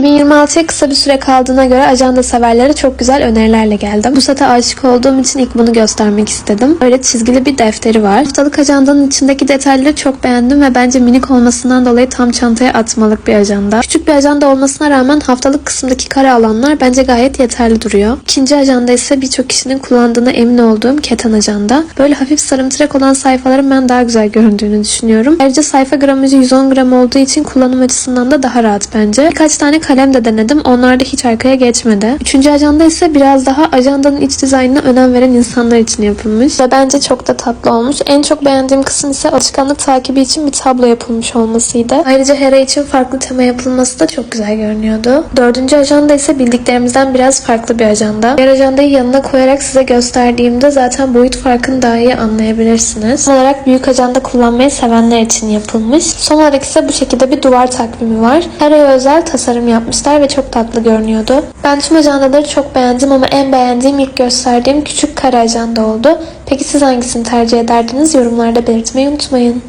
2026'ya kısa bir süre kaldığına göre ajanda severlere çok güzel önerilerle geldim. Bu sete aşık olduğum için ilk bunu göstermek istedim. Öyle çizgili bir defteri var. Haftalık ajandanın içindeki detayları çok beğendim ve bence minik olmasından dolayı tam çantaya atmalık bir ajanda. Küçük bir ajanda olmasına rağmen haftalık kısımdaki kare alanlar bence gayet yeterli duruyor. İkinci ajanda ise birçok kişinin kullandığına emin olduğum keten ajanda. Böyle hafif sarımtırak olan sayfaların ben daha güzel göründüğünü düşünüyorum. Ayrıca sayfa gramajı 110 gram olduğu için kullanım açısından da daha rahat bence. Birkaç tane kalem de denedim. Onlar da hiç arkaya geçmedi. Üçüncü ajanda ise biraz daha ajandanın iç dizaynına önem veren insanlar için yapılmış. Ve bence çok da tatlı olmuş. En çok beğendiğim kısım ise alışkanlık takibi için bir tablo yapılmış olmasıydı. Ayrıca Hera için farklı tema yapılması da çok güzel görünüyordu. Dördüncü ajanda ise bildiklerimizden biraz farklı bir ajanda. Diğer ajandayı yanına koyarak size gösterdiğimde zaten boyut farkını daha iyi anlayabilirsiniz. Son olarak büyük ajanda kullanmayı sevenler için yapılmış. Son olarak ise bu şekilde bir duvar takvimi var. Hera'ya özel tasarım yapmışlar ve çok tatlı görünüyordu. Ben tüm ajandaları çok beğendim ama en beğendiğim ilk gösterdiğim küçük kare ajanda oldu. Peki siz hangisini tercih ederdiniz? Yorumlarda belirtmeyi unutmayın.